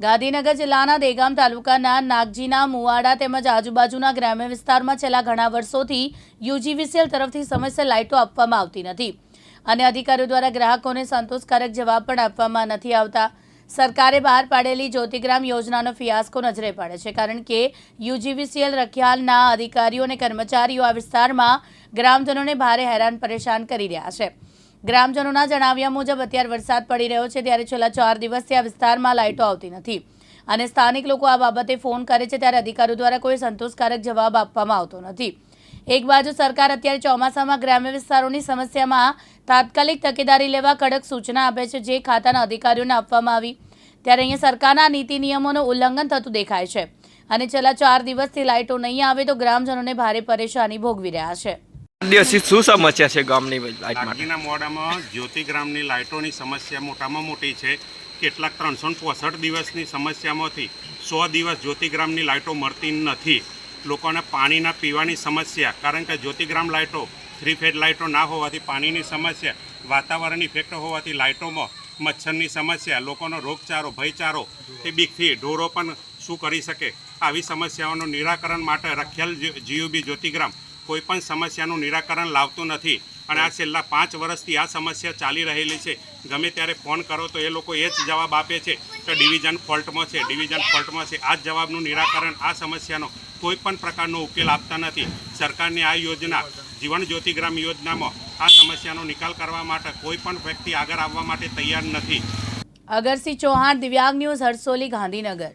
ગાંધીનગર જિલ્લાના દેગામ તાલુકાના નાગજીના મુવાડા તેમજ આજુબાજુના ગ્રામ્ય વિસ્તારમાં છેલ્લા ઘણા વર્ષોથી યુજીવીસીએલ તરફથી સમયસર લાઇટો આપવામાં આવતી નથી અને અધિકારીઓ દ્વારા ગ્રાહકોને સંતોષકારક જવાબ પણ આપવામાં નથી આવતા. સરકારે બહાર પાડેલી જ્યોતિગ્રામ યોજનાનો ફિયાસ્કો નજરે પડે છે કારણ કે યુજીવીસીએલ રખિયાલના અધિકારીઓ અને કર્મચારીઓ આ વિસ્તારમાં ગ્રામજનોને ભારે હેરાન પરેશાન કરી રહ્યા છે. ગ્રામજનોના જણાવ્યા મુજબ અત્યારે વરસાદ પડી રહ્યો છે, ત્યારે છેલ્લા ચાર દિવસથી આ વિસ્તારમાં લાઇટો આવતી નથી. અને સ્થાનિક લોકો આ બાબતે ફોન કરે છે, ત્યારે અધિકારીઓ દ્વારા કોઈ સંતોષકારક જવાબ આપવામાં આવતો નથી. એક બાજુ સરકાર અત્યારે ચોમાસામાં ગ્રામ્ય વિસ્તારોની સમસ્યામાં તાત્કાલિક તકેદારી લેવા કડક સૂચના આપે છે, જે ખાતાના અધિકારીઓને આપવામાં આવી. ત્યારે અહીંયા સરકારના નીતિ નિયમોનું ઉલ્લંઘન થતું દેખાય છે. અને છેલ્લા ચાર દિવસથી લાઇટો નહીં આવે તો ગ્રામજનોને ભારે પરેશાની ભોગવી રહ્યા છે. શું સમસ્યા છે ગામની લાઇટ માટે? દાગીના મોડામાં જ્યોતિગ્રામની લાઇટોની સમસ્યા મોટામાં મોટી છે. કેટલાક ત્રણસો ચોસઠ દિવસની સમસ્યામાંથી સો દિવસ જ્યોતિગ્રામની લાઇટો મળતી નથી. લોકોને પાણીના પીવાની સમસ્યા, કારણ કે જ્યોતિગ્રામ લાઇટો થ્રી ફેડ લાઇટો ના હોવાથી પાણીની સમસ્યા, વાતાવરણ ઇફેક્ટ હોવાથી લાઇટોમાં મચ્છરની સમસ્યા, લોકોનો રોગચારો ભયચારો તે બીકથી ઢોરો પણ શું કરી શકે? આવી સમસ્યાઓનું નિરાકરણ માટે રખિયાલ જીયુબી જ્યોતિગ્રામ કોઈ પણ સમસ્યાનું નિરાકરણ લાવતું નથી. અને આ છેલ્લા પાંચ વર્ષથી આ સમસ્યા ચાલી રહેલી છે. ગમે ત્યારે ફોન કરો તો એ લોકો એ જ જવાબ આપે છે કે ડિવિઝન ફોલ્ટમાં છે, ડિવિઝન ફોલ્ટમાં છે. આ જ જવાબનું નિરાકરણ આ સમસ્યાનો કોઈ પણ પ્રકારનો ઉકેલ આપતા નથી. સરકારની આ યોજના, જીવન જ્યોતિગ્રામ યોજનામાં આ સમસ્યાનો નિકાલ કરવા માટે કોઈ પણ વ્યક્તિ આગળ આવવા માટે તૈયાર નથી. અગરસિંહ ચૌહાણ, દિવ્યાંગ ન્યૂઝ, હરસોલી, ગાંધીનગર.